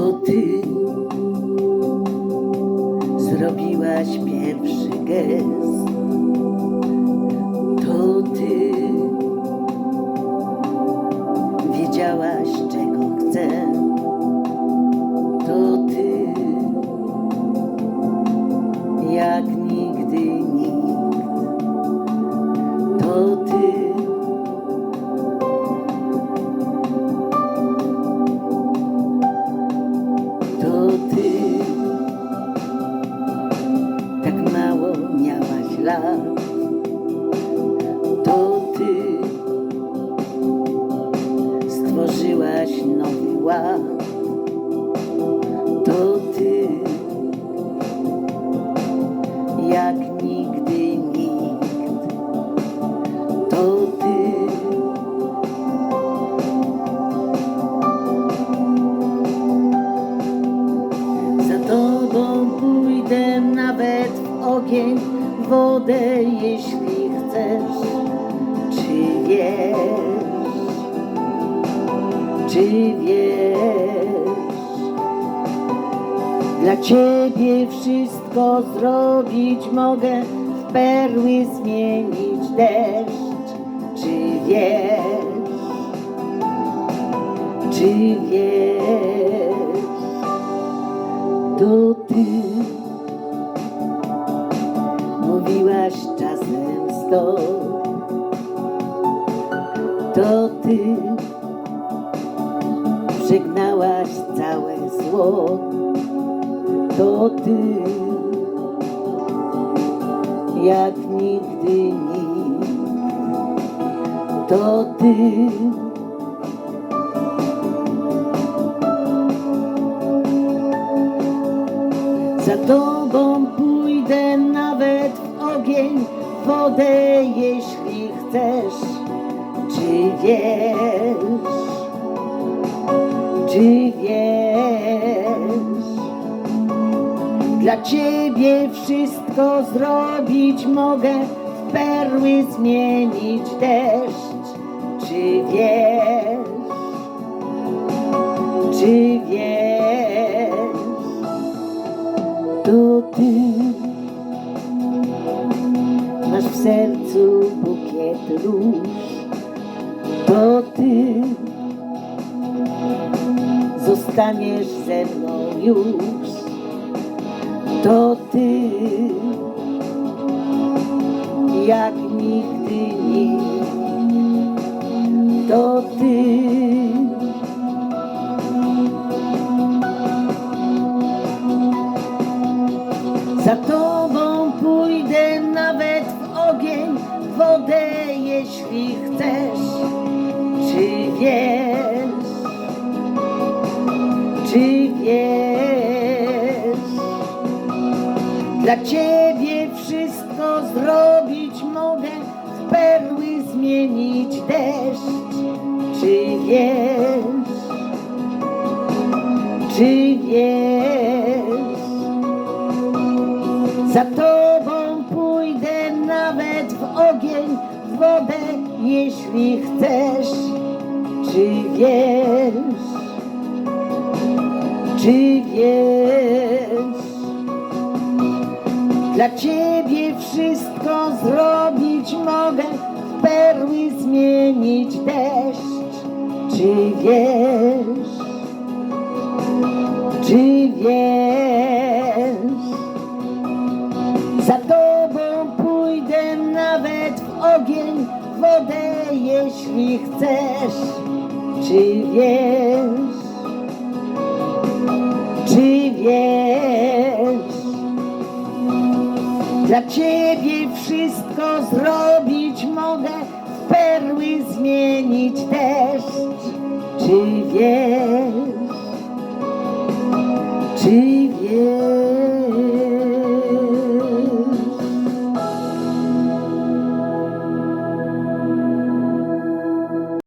to ty zrobiłaś pierwszy gest. To ty wiedziałaś, czego chcesz. To ty stworzyłaś nowy ład. To ty jak nigdy nikt. To ty. Za tobą pójdę nawet w ogień, wodę, jeśli chcesz. Czy wiesz? Czy wiesz? Dla ciebie wszystko zrobić mogę, w perły zmienić deszcz. Czy wiesz? Czy wiesz? to ty stop. To ty żegnałaś całe zło. To ty jak nigdy nikt. To ty. Za tobą pójdę nawet w ogień, wodę, jeśli chcesz. Czy wiesz? Czy wiesz? Dla ciebie wszystko zrobić mogę, w perły zmienić deszcz. Czy wiesz? Czy wiesz? to ty to ty zostaniesz ze mną już, to ty jak nigdy nikt, to ty. Za tobą Dla ciebie wszystko zrobić mogę, w perły zmienić deszcz. Czy wiesz? Czy wiesz? Za tobą pójdę nawet w ogień, w wodę, jeśli chcesz. Czy wiesz? Czy wiesz? Wszystko zrobić mogę, w perły zmienić deszcz. Czy wiesz? Czy wiesz? Za tobą pójdę nawet w ogień, w wodę, jeśli chcesz. Czy wiesz? Dla ciebie wszystko zrobić mogę, w perły zmienić deszcz. Czy wiesz? Czy